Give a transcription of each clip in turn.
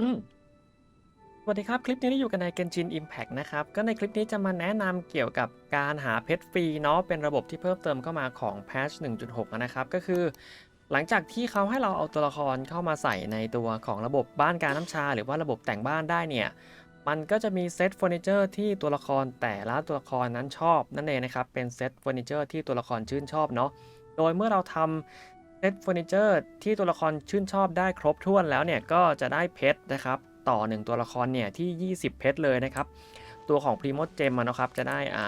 อืมสวัสดีครับ คลิปนี้ได้อยู่กันใน Genshin Impact นะครับ ก็ในคลิปนี้จะมาแนะนำเกี่ยวกับการหาเพชรฟรีเนาะเป็นระบบที่เพิ่มเติมเข้ามาของ Patch 1.6 นะครับ ก็คือ หลังจากที่เขาให้เราเอาตัวละครเข้ามาใส่ในตัวของระบบบ้านการน้ำชา หรือว่าระบบแต่งบ้านได้เนี่ยมันก็จะมีเซตเฟอร์นิเจอร์ที่ตัวละครแต่ละตัวละครนั้นชอบนั่นเองนะครับเป็นเซตเฟอร์นิเจอร์ที่ตัวละครชื่นชอบเนาะโดยเมื่อเราทำ เซตเฟอร์นิเจอร์ที่ตัวละครชื่นชอบได้ครบถ้วนแล้วเนี่ยก็จะได้เพชรนะครับต่อ 1 ตัวละครเนี่ยที่ 20 เพชรเลยนะครับ ตัวของพรีโมเจมนะครับจะได้อ่า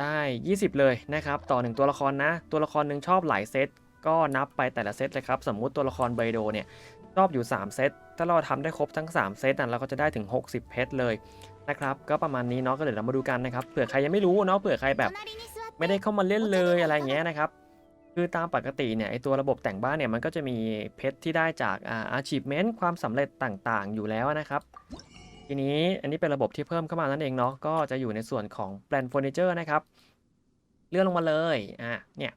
ได้ 20 เลยนะครับต่อ 1 ตัวละครนะ ตัวละครหนึ่งชอบหลายเซตก็นับไปแต่ละเซตเลยครับ สมมุติตัวละครไบโดเนี่ยชอบอยู่ 3 เซต ถ้าเราทำได้ครบทั้ง 3 เซตนั้นเราก็จะได้ถึง 60 เพชรเลยนะครับ ก็ประมาณนี้เนาะก็เดี๋ยวเรามาดูกันนะครับ เผื่อใครยังไม่รู้เนาะ เผื่อใครแบบ ไม่ได้เข้ามาเล่นเลยอะไรเงี้ยนะครับ คือตามปกติเนี่ยไอตัวระบบแต่งบ้านเนี่ยมันก็จะมีเพชรที่ได้จากอ่า achievement ความสำเร็จต่างๆ อยู่แล้วนะครับ ทีนี้อันนี้เป็นระบบที่เพิ่มเข้ามานั่นเองเนาะก็จะอยู่ในส่วนของ plan furniture นะครับ เลื่อนลงมาเลยอะเนี่ย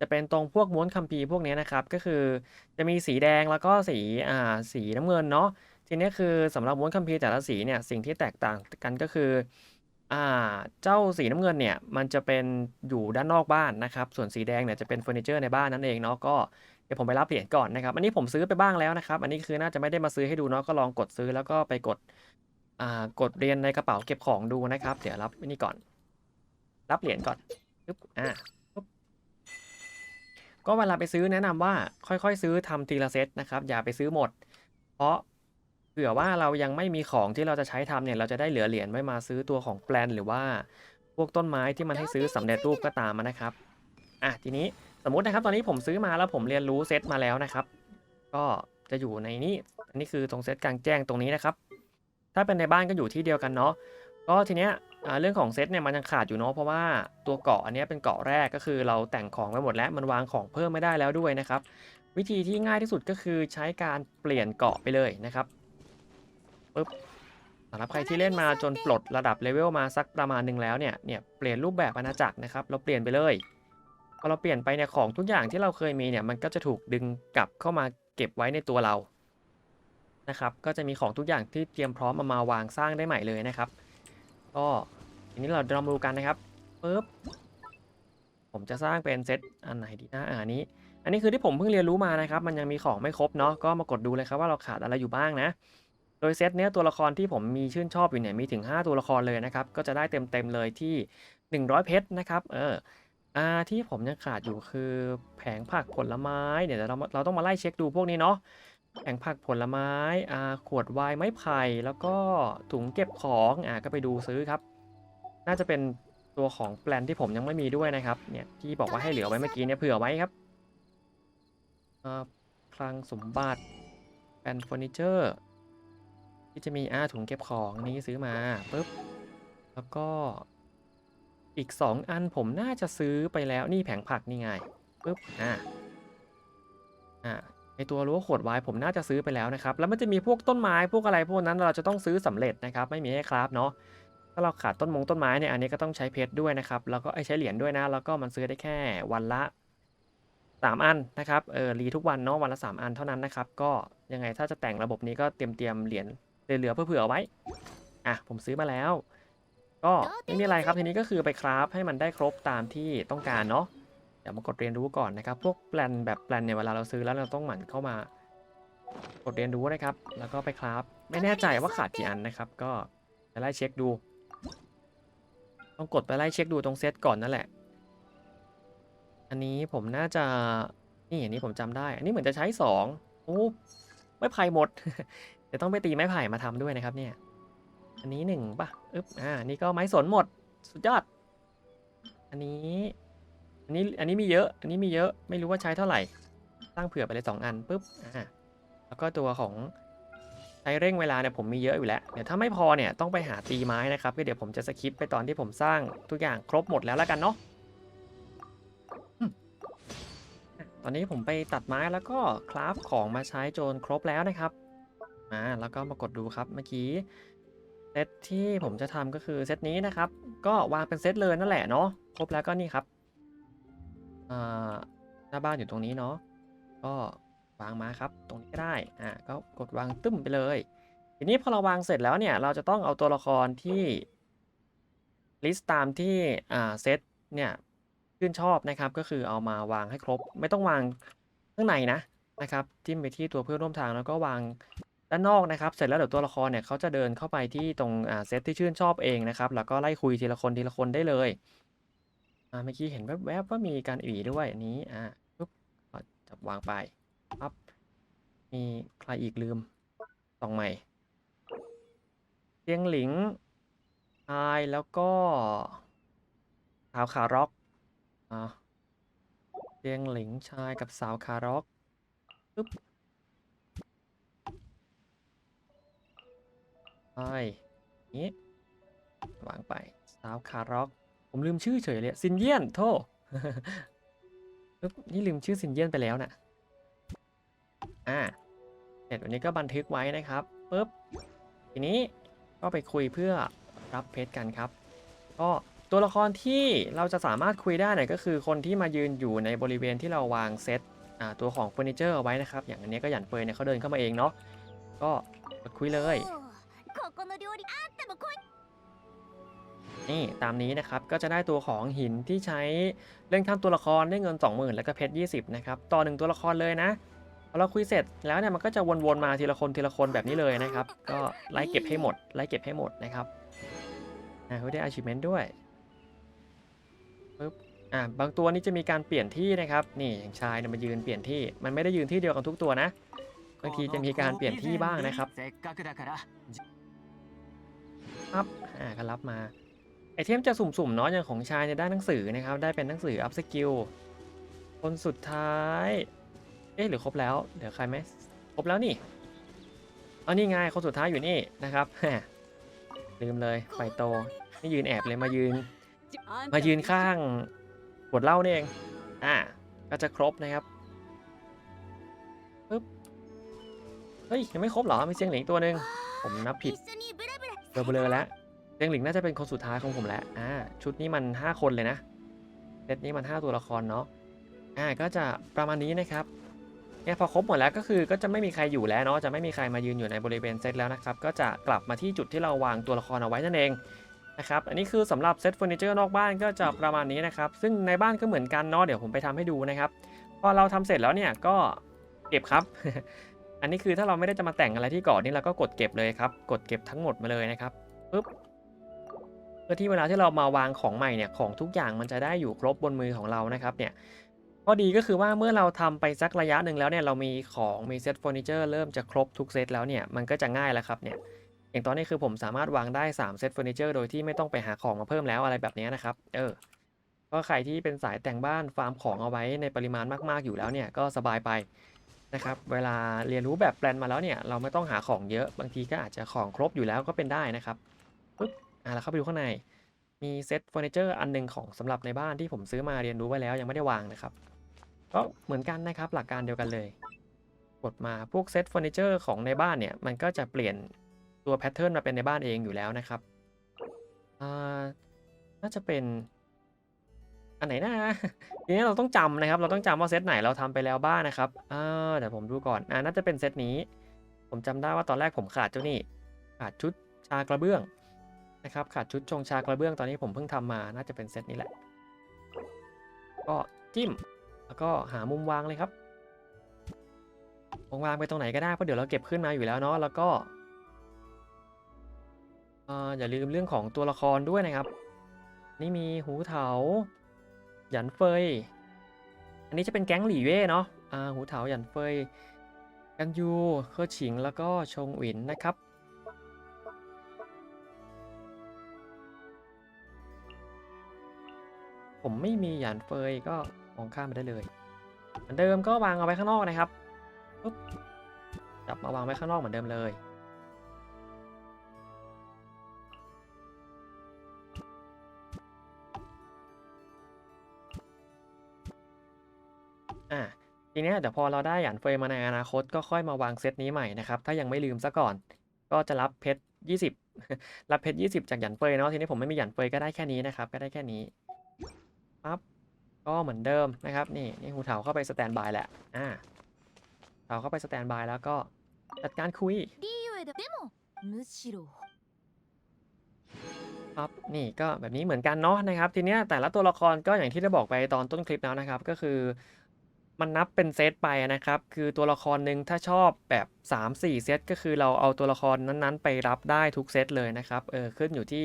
จะเป็นตรงพวกม้วนคัมภีร์พวกนี้นะครับ ก็คือจะมีสีแดงแล้วก็สีอ่าสีน้ำเงินเนาะทีนี้คือสำหรับม้วนคัมภีร์แต่ละสีเนี่ยสิ่งที่แตกต่างกันก็คือ อ่าเจ้าสีน้ำเงินเนี่ยมันจะเป็นอยู่ด้านนอกบ้านนะครับ ส่วนสีแดงเนี่ยจะเป็นเฟอร์นิเจอร์ในบ้านนั่นเองเนาะก็เดี๋ยวผมไปรับเหรียญก่อนนะครับ อันนี้ผมซื้อไปบ้างแล้วนะครับ อันนี้คือน่าจะไม่ได้มาซื้อให้ดูเนาะก็ลองกดซื้อแล้วก็ไปกดอ่ากดเรียนในกระเป๋าเก็บของดูนะครับ เดี๋ยวรับนนี้ก่อน รับเหรียญก่อนปึ๊บอ่าปึ๊บก็เวลาไปซื้อแนะนำว่าค่อยๆ ซื้อทำทีละเซตนะครับ อย่าไปซื้อหมด เพราะ ผื่อว่าเรายังไม่มีของที่เราจะใช้ทำเนี่ยเราจะได้เหลือเหรียญไว้มาซื้อตัวของแปลนหรือว่าพวกต้นไม้ที่มันให้ซื้อสำเร็จรูปก็ตามมานะครับอะทีนี้สมมุตินะครับตอนนี้ผมซื้อมาแล้วผมเรียนรู้เซตมาแล้วนะครับ ก็จะอยู่ในนี้อันนี้คือตรงเซตกลางแจ้งตรงนี้นะครับ ถ้าเป็นในบ้านก็อยู่ที่เดียวกันเนาะก็ทีเนี้ยเรื่องของเซตเนี่ยมันยังขาดอยู่เนาะเพราะว่าตัวเกาะอันเนี้ยเป็นเกาะแรกก็คือเราแต่งของไปหมดแล้วมันวางของเพิ่มไม่ได้แล้วด้วยนะครับ วิธีที่ง่ายที่สุดก็คือใช้การเปลี่ยนเกาะไปเลยนะครับ ปึ๊บสำหรับใครที่เล่นมาจนปลดระดับเลเวลมาสักประมาณหนึ่งแล้วเนี่ยเนี่ยเปลี่ยนรูปแบบอาณาจักรนะครับ เราเปลี่ยนไปเลยพอเราเปลี่ยนไปเนี่ยของทุกอย่างที่เราเคยมีเนี่ยมันก็จะถูกดึงกลับเข้ามาเก็บไว้ในตัวเรานะครับก็จะมีของทุกอย่างที่เตรียมพร้อมมามาวางสร้างได้ใหม่เลยนะครับ ก็ทีนี้เราลองดูกันนะครับปึ๊บผมจะสร้างเป็นเซตอันไหนดีนะอ่าอันนี้ อันนี้คือที่ผมเพิ่งเรียนรู้มานะครับ มันยังมีของไม่ครบเนาะก็มากดดูเลยครับว่าเราขาดอะไรอยู่บ้างนะ โดยเซตเนี้ยตัวละครที่ผมมีชื่นชอบอยู่เนี่ยมีถึง 5 ตัวละครเลยนะครับ ก็จะได้เต็มๆเลยที่ 100 เพชรนะครับเอออ่าที่ผมยังขาดอยู่คือแผงผักผลไม้เดี๋ยวเราเราต้องมาไล่เช็คดูพวกนี้เนาะแผงผักผลไม้อ่าขวดไวน์ไม้ไผ่แล้วก็ถุงเก็บของอ่าก็ไปดูซื้อครับ น่าจะเป็นตัวของแปลนที่ผมยังไม่มีด้วยนะครับเนี่ยที่บอกว่าให้เหลือไว้เมื่อกี้เนี่ยเผื่อไว้ครับอ่าคลังสมบัติแปลนเฟอร์นิเจอร์ ที่จะมีอาถุงเก็บของนี้ซื้อมาปุ๊บแล้วก็อีก 2 อันผมน่าจะซื้อไปแล้วนี่แผงผักนี่ไงปุ๊บอ่าอ่าไอตัวรั้วขวดวน์ผมน่าจะซื้อไปแล้วนะครับ แล้วมันจะมีพวกต้นไม้พวกอะไรพวกนั้นเราจะต้องซื้อสำเร็จนะครับ ไม่มีให้ครับเนาะถ้าเราขาดต้นมงต้นไม้เนี่ยอันนี้ก็ต้องใช้เพชรด้วยนะครับแล้วก็ใช้เหรียญด้วยนะ แล้วก็มันซื้อได้แค่วันละ 3 อันนะครับเออรีทุกวันเนาะวันละ 3 อันเท่านั้นนะครับก็ยังไงถ้าจะแต่งระบบนี้ก็เตรียมเตรียมเหรียญ เหลือเผื่อๆเอาไว้ อะ ผมซื้อมาแล้ว ก็ไม่มีอะไรครับทีนี้ก็คือไปคราฟให้มันได้ครบตามที่ต้องการเนาะเดี๋ยวมากดเรียนรู้ก่อนนะครับ พวกแปลนแบบแปลนเนี่ยเวลาเราซื้อแล้วเราต้องหมั่นเข้ามากดเรียนรู้นะครับ แล้วก็ไปคราฟไม่แน่ใจว่าขาดกี่อันนะครับ ก็ไปไล่เช็คดู ต้องกดไปไล่เช็คดูตรงเซตก่อนนั่นแหละ อันนี้ผมน่าจะนี่อันนี้ผมจำได้ อันนี้เหมือนจะใช้สองโอ้ไม่ไผ่หมด เดี๋ยวต้องไปตีไม้ไผ่มาทำด้วยนะครับเนี่ย อันนี้หนึ่งป่ะ อึ๊บ อ่า นี่ก็ไม้สนหมด สุดยอด อันนี้ อันนี้ อันนี้มีเยอะ อันนี้มีเยอะ ไม่รู้ว่าใช้เท่าไหร่ ตั้งเผื่อไปเลยสองอันปุ๊บ อ่า แล้วก็ตัวของใช้เร่งเวลาเนี่ยผมมีเยอะอยู่แล้ว เดี๋ยวถ้าไม่พอเนี่ยต้องไปหาตีไม้นะครับเดี๋ยวผมจะสคิปไปตอนที่ผมสร้างทุกอย่างครบหมดแล้วแล้วกันเนาะอืมอะตอนนี้ผมไปตัดไม้แล้วก็คราฟของมาใช้โจนครบแล้วนะครับ อ่าแล้วก็มากดดูครับเมื่อกี้เซตที่ผมจะทำก็คือเซตนี้นะครับ ก็วางเป็นเซตเลยนั่นแหละเนาะครบแล้วก็นี่ครับหน้าบ้านอยู่ตรงนี้เนาะก็วางมาครับตรงนี้ก็ได้อ่าก็กดวางตึ้มไปเลย ทีนี้พอเราวางเสร็จแล้วเนี่ย เราจะต้องเอาตัวละครที่ลิสต์ตามที่อ่าเซตเนี่ยชื่นชอบนะครับก็คือเอามาวางให้ครบ ไม่ต้องวางข้างในนะนะครับจิ้มไปที่ตัวเพื่อนร่วมทางแล้วก็วาง ด้านนอกนะครับ เสร็จแล้วเดี๋ยวตัวละครเนี่ยเขาจะเดินเข้าไปที่ตรงอ่าเซตที่ชื่นชอบเองนะครับ แล้วก็ไล่คุยทีละคนทีละคนได้เลยอ่าเมื่อกี้เห็นแวบๆว่ามีการอีด้วยอันนี้อ่าปุ๊บจับวางไปปั๊บมีใครอีกลืมส่องใหม่เตียงหลิงชายแล้วก็สาวขาร็อกอ่าเตียงหลิงชายกับสาวขาร็อกปึ๊บ ไปนี้วางไปสาวขาร็อก ผมลืมชื่อเฉยเลยซินเยียนโทษปึ๊บนี่ลืมชื่อซินเยียนไปแล้วน่ะอ่าเสร็จวันนี้ก็บันทึกไว้นะครับปึ๊บทีนี้ก็ไปคุยเพื่อรับเพชรกันครับ ก็ตัวละครที่เราจะสามารถคุยได้เนี่ยก็คือคนที่มายืนอยู่ในบริเวณที่เราวางเซตตัวของเฟอร์นิเจอร์เอาไว้นะครับ อย่างอันนี้ก็หยันเฟยเนี่ยเขาเดินเข้ามาเองเนาะก็คุยเลย นี่ตามนี้นะครับก็จะได้ตัวของหินที่ใช้เล่นข้ามตัวละครได้เงิน 20,000 แล้วก็เพชร 20 นะครับ ต่อ 1 ตัวละครเลยนะพอเราคุยเสร็จแล้วเนี่ยมันก็จะวนๆมาทีละคนทีละคนแบบนี้เลยนะครับ ก็ไล่เก็บให้หมดไล่เก็บให้หมดนะครับอ่าได้ achievement ด้วยปึ๊บอ่าบางตัวนี้จะมีการเปลี่ยนที่นะครับ นี่อย่างชายเนี่ยมายืนเปลี่ยนที่มันไม่ได้ยืนที่เดียวกันทุกตัวนะบางทีจะมีการเปลี่ยนที่บ้างนะครับ ครับอ่าก็รับมา ไอเทมจะสุ่มๆเนาะอย่างของชายจะได้หนังสือนะครับ ได้เป็นหนังสืออัพสกิล คนสุดท้าย เอ๊ะหรือครบแล้ว เดี๋ยวใครไหมครบแล้วนี่เอานี่ไงคนสุดท้ายอยู่นี่นะครับลืมเลยไปโตไม่ยืนแอบเลยมายืน มายืนข้างปวดเล่าเนี่เองอ่าก็จะครบนะครับปึ๊บเฮ้ยยังไม่ครบเหรอมีเสียงเหลืออีตัวหนึ่งผมนับผิด เบลอเบลอแล้วเตียงหลิงน่าจะเป็นคนสุดท้ายของผมแล้วอ่าชุดนี้มัน 5 คนเลยนะเซตนี้มัน 5 ตัวละครเนาะอ่าก็จะประมาณนี้นะครับเนี่ยพอครบหมดแล้วก็คือก็จะไม่มีใครอยู่แล้วเนาะจะไม่มีใครมายืนอยู่ในบริเวณเซตแล้วนะครับก็จะกลับมาที่จุดที่เราวางตัวละครเอาไว้นั่นเองนะครับอันนี้คือสำหรับเซตเฟอร์นิเจอร์นอกบ้านก็จะประมาณนี้นะครับซึ่งในบ้านก็เหมือนกันเนาะเดี๋ยวผมไปทำให้ดูนะครับพอเราทำเสร็จแล้วเนี่ยก็เก็บครับ อันนี้คือถ้าเราไม่ได้จะมาแต่งอะไรที่เก่อนนี่เราก็กดเก็บเลยครับ กดเก็บทั้งหมดมาเลยนะครับปึ๊บเพื่อที่เวลาที่เรามาวางของใหม่เนี่ยของทุกอย่างมันจะได้อยู่ครบบนมือของเรานะครับเนี่ยข้อดีก็คือว่าเมื่อเราทำไปสักระยะหนึ่งแล้วเนี่ยเรามีของมีเซตเฟอร์นิเจอร์เริ่มจะครบทุกเซตแล้วเนี่ยมันก็จะง่ายแล้วครับเนี่ยอย่างตอนนี้คือผมสามารถวางได้3เซตเฟอร์นิเจอร์โดยที่ไม่ต้องไปหาของมาเพิ่มแล้วอะไรแบบนี้นะครับเออก็ใครที่เป็นสายแต่งบ้านฟาร์มของเอาไว้ในปริมาณมากๆอยู่แล้วเนี่ยก็สบายไป นะครับเวลาเรียนรู้แบบแปลนมาแล้วเนี่ยเราไม่ต้องหาของเยอะบางทีก็อาจจะของครบอยู่แล้วก็เป็นได้นะครับปึ๊บอะเราเข้าไปดูข้างใน มีเซ็ตเฟอร์นิเจอร์อันหนึงของสำหรับในบ้านที่ผมซื้อมาเรียนรู้ไว้แล้วยังไม่ได้วางนะครับก็เหมือนกันนะครับหลักการเดียวกันเลย กดมาพวกเซ็ตเฟอร์นิเจอร์ของในบ้านเนี่ยมันก็จะเปลี่ยนตัวแพทเทิร์นมาเป็นในบ้านเองอยู่แล้วนะครับอ่าน่าจะเป็น อันไหนนะทีนี้เราต้องจำนะครับ เราต้องจำว่าเซตไหนเราทำไปแล้วบ้างนะครับอ่าเดี๋ยวผมดูก่อนอ่าน่าจะเป็นเซตนี้ ผมจำได้ว่าตอนแรกผมขาดเจ้านี่ขาดชุดชากระเบื้องนะครับ ขาดชุดชงชากระเบื้องตอนนี้ผมเพิ่งทำมา น่าจะเป็นเซตนี้แหละ ก็จิ้ม แล้วก็หามุมวางเลยครับวางไปตรงไหนก็ได้เพราะเดี๋ยวเราเก็บขึ้นมาอยู่แล้วเนาะแล้วก็อ่าอย่าลืมเรื่องของตัวละครด้วยนะครับ นี่มีหูเถา หยันเฟย อันนี้จะเป็นแก๊งหลี่เว่เนาะอ่าหูเถาหยันเฟย กังยูเคอฉิงแล้วก็ชงหวินนะครับ ผมไม่มีหยันเฟยก็มองข้ามไปได้เลยเหมือนเดิมก็วางเอาไว้ข้างนอกนะครับปุ๊บจับมาวางไว้ข้างนอกเหมือนเดิมเลย ทีนี้เดี๋ยวพอเราได้หยานเฟยมาในอนาคตก็ค่อยมาวางเซตนี้ใหม่นะครับ ถ้ายังไม่ลืมซะก่อน ก็จะรับเพชร20 รับเพชร20 จากหยานเฟยเนาะทีนี้ผมไม่มีหยานเฟยก็ได้แค่นี้นะครับ ก็ได้แค่นี้ปั๊บก็เหมือนเดิมนะครับ นี่นี่หูเถาเข้าไปสแตนบายแหละอ่าเถาเข้าไปสแตนบายแล้วก็จัดการคุยครับนี่ก็แบบนี้เหมือนกันเนาะนะครับ ทีเนี้ยแต่ละตัวละครก็อย่างที่ได้บอกไปตอนต้นคลิปแล้วนะครับ ก็คือ มันนับเป็นเซตไปนะครับ คือตัวละครหนึ่งถ้าชอบแบบ 3-4 เซตก็คือเราเอาตัวละครนั้นๆ ไปรับได้ทุกเซตเลยนะครับเออขึ้นอยู่ที่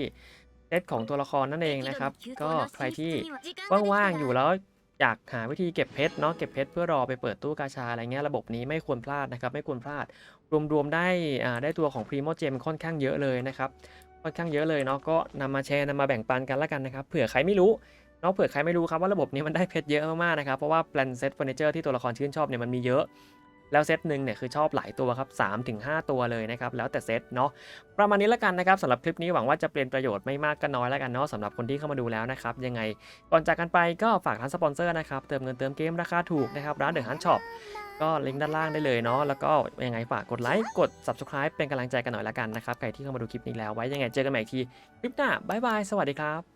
เซตของตัวละครนั่นเองนะครับ ก็ใครที่ว่างๆอยู่แล้วอยากหาวิธีเก็บเพชรเนาะเก็บเพชรเพื่อรอไปเปิดตู้กาชาอะไรเงี้ยระบบนี้ไม่ควรพลาดนะครับ ไม่ควรพลาด รวมๆได้อ่าได้ตัวของ Primo Gem ค่อนข้างเยอะเลยนะครับค่อนข้างเยอะเลยเนาะก็นำมาแชร์นำมาแบ่งปันกันแล้วกันนะครับเผื่อใครไม่รู้ นาเผื่อใครไม่รู้ครับว่าระบบนี้มันได้เพชรเยอะมากๆนะครับเพราะว่าแปลนเซตเฟอร์นิเจอร์ที่ตัวละครชื่นชอบเนี่ยมันมีเยอะ แล้วเซตหนึ่งเนี่ยคือชอบหลายตัวครับ3ถึง5ตัวเลยนะครับแล้วแต่เซตเนาะประมาณนี้แล้วกันนะครับสำหรับคลิปนี้หวังว่าจะเป็นประโยชน์ไม่มากก็น้อยแล้วกันเนาะสำหรับคนที่เข้ามาดูแล้วนะครับยังไงก่อนจากกันไปก็ฝากร้านสปอนเซอร์นะครับเติมเงินเติมเกมราคาถูกนะครับร้านเดอะฮันช็อปก็ลิงก์ด้านล่างได้เลยเนาะแล้วก็ยังไงฝากกดไลค์กด subscribe เป็นกำลังใจกันหน่อยละกันนะครับใครที่เข้ามาดูคลิปนี้แล้วไว้ยังไงเจอกันใหม่อีกทีคลิปหน้าบ๊ายบายสวัสดีครับ